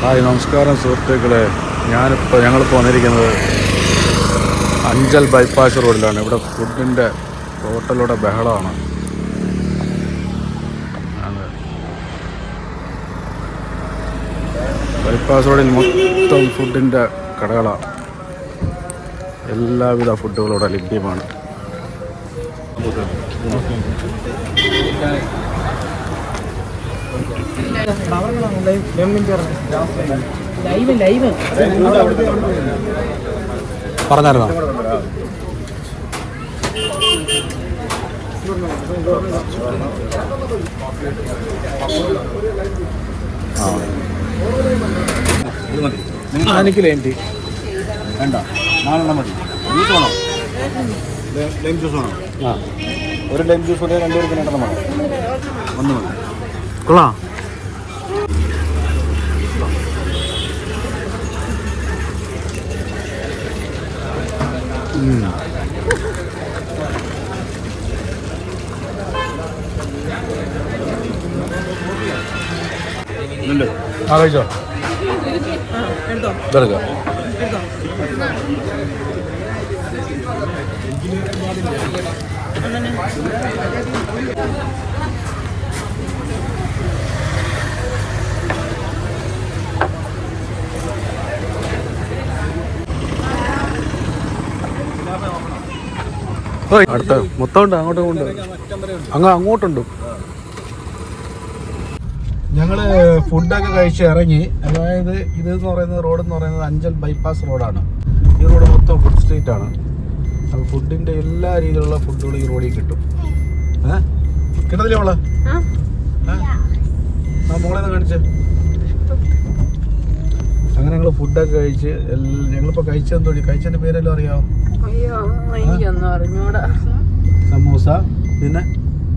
Hi നമസ്കാരം സുഹൃത്തുക്കളെ. ഞാനിപ്പോൾ ഞങ്ങളിപ്പോൾ വന്നിരിക്കുന്നത് അഞ്ചൽ ബൈപ്പാസ് റോഡിലാണ് ഇവിടെ ഫുഡിന്റെ ഹോട്ടലുടെ ബഹളമാണ്. ബൈപ്പാസ് റോഡിൽ മൊത്തം ഫുഡിന്റെ കടകളാണ് എല്ലാവിധ ഫുഡുകളും ഇവിടെ ലഭ്യമാണ്. പറഞ്ഞായിരുന്നോ? എനിക്ക് ലൈം ടീ വേണ്ട. നാലെണ്ണം മതി. ജ്യൂസ് വേണോ? ലൈം ജ്യൂസ് വേണോ? ആ. ഒരു ലൈം ജ്യൂസ് മതി രണ്ടുപേർക്ക് രണ്ടെണ്ണം വേണം ഒന്ന് മതി. കൊള്ളാം. ആ കഴിച്ചോ? ഇതെടുക്കാം ഓയ് അടുത്ത. മൊത്തം ഉണ്ട് അങ്ങോട്ടും കൊണ്ട് അങ്ങ് അങ്ങോട്ടുണ്ട്. ഞങ്ങൾ ഫുഡൊക്കെ കഴിച്ച് ഇറങ്ങി. അതായത് ഇത് എന്ന് പറയുന്നത് റോഡ് എന്ന് പറയുന്നത് അഞ്ചൽ ബൈപ്പാസ് റോഡാണ്. ഈ റോഡ് മൊത്തം ഫുഡ് സ്ട്രീറ്റ് ആണ്. അപ്പോൾ ഫുഡിന്റെ എല്ലാ രീതിയിലുള്ള ഫുഡുകളും ഈ റോഡിൽ കിട്ടും. ഏഹ് കിട്ടത്തില്ലേ മോളെ? ആ. മോളെ കാണിച്ചേ. അങ്ങനെ ഞങ്ങൾ ഫുഡൊക്കെ കഴിച്ച് ഞങ്ങളിപ്പോ ഞങ്ങളിപ്പോൾ കഴിച്ചെന്തോ കഴിച്ചതിന്റെ പേരെല്ലാം അറിയാമോ സമൂസ പിന്നെ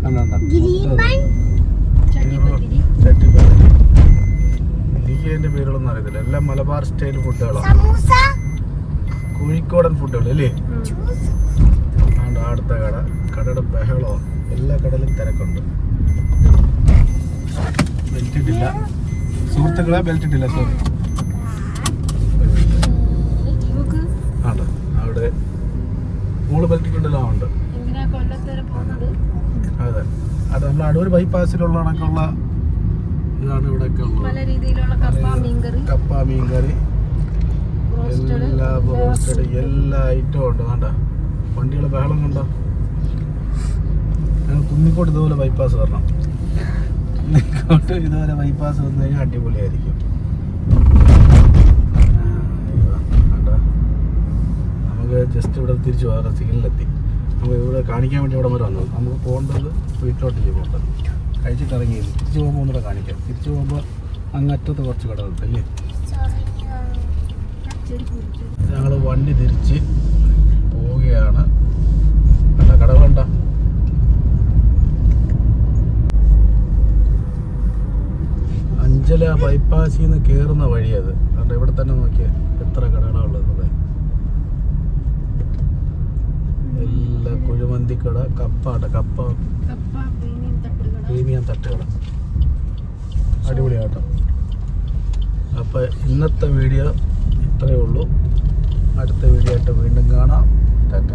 കണ്ട ചട്ടിപ്പത്തിരി. എനിക്ക് അതിന്റെ പേരുകളൊന്നും അറിയത്തില്ല. എല്ലാം മലബാർ സ്റ്റൈൽ ഫുഡുകളാണ് കോഴിക്കോടൻ ഫുഡുകൾ അല്ലേ? അടുത്ത കട കടയുടെ ബഹളോ എല്ലാ കടയിലും തിരക്കുണ്ട്. ബെൽറ്റ് ഇട്ടില്ല. സുഹൃത്തുക്കളെ ബെൽറ്റ് ഇട്ടില്ല സോറി അതെ നമ്മൾ അടൂർ ബൈപ്പാസിലുള്ള കണക്കുള്ള ഇതാണ് ഇവിടെയൊക്കെ ഉള്ളത്. കപ്പ മീൻകറി. എല്ലാ റോസ്റ്റഡ് എല്ലാ ഐറ്റവും ഉണ്ട്. വേണ്ട വണ്ടികളെ ബഹളം കണ്ടോ? ഞങ്ങൾ കുന്നിക്കോട്ട് ഇതുപോലെ ബൈപ്പാസ് വരണം. കുന്നിക്കോട്ട് ഇതുപോലെ ബൈപ്പാസ് വന്നു കഴിഞ്ഞാൽ അടിപൊളിയായിരിക്കും? നമുക്ക് ജസ്റ്റ് ഇവിടെ തിരിച്ചു പോകാം സിഗ്നലിലെത്തി നമുക്ക് ഇവിടെ കാണിക്കാൻ വേണ്ടി ഇവിടെ വരെ വന്നത്. നമുക്ക് പോകേണ്ടത് വീട്ടിലോട്ട് പോകേണ്ടത്? കഴിച്ചിട്ട് ഇറങ്ങി തിരിച്ചു പോകുമ്പോൾ ഒന്നുകൂടെ കാണിക്കാം. തിരിച്ചു പോകുമ്പോൾ അങ്ങറ്റത്ത് കുറച്ച് കടകളുണ്ട് അല്ലേ? ഞങ്ങൾ വണ്ടി തിരിച്ച് പോവുകയാണ്. കണ്ട കടകളുണ്ടോ? അഞ്ചല ബൈപ്പാസിൽ നിന്ന് കയറുന്ന വഴിയത് കണ്ട ഇവിടെ തന്നെ നോക്കിയാൽ എത്ര കടകളുള്ളത് എല്ലാ കുഴിമന്തിക്കട കപ്പ കപ്പ പ്രീമിയം തട്ടുകട. അടിപൊളിയാട്ടോ. അപ്പോൾ ഇന്നത്തെ വീഡിയോ ഇത്രയേ ഉള്ളൂ. അടുത്ത വീഡിയോ ആയിട്ട് വീണ്ടും കാണാം. ടാറ്റ.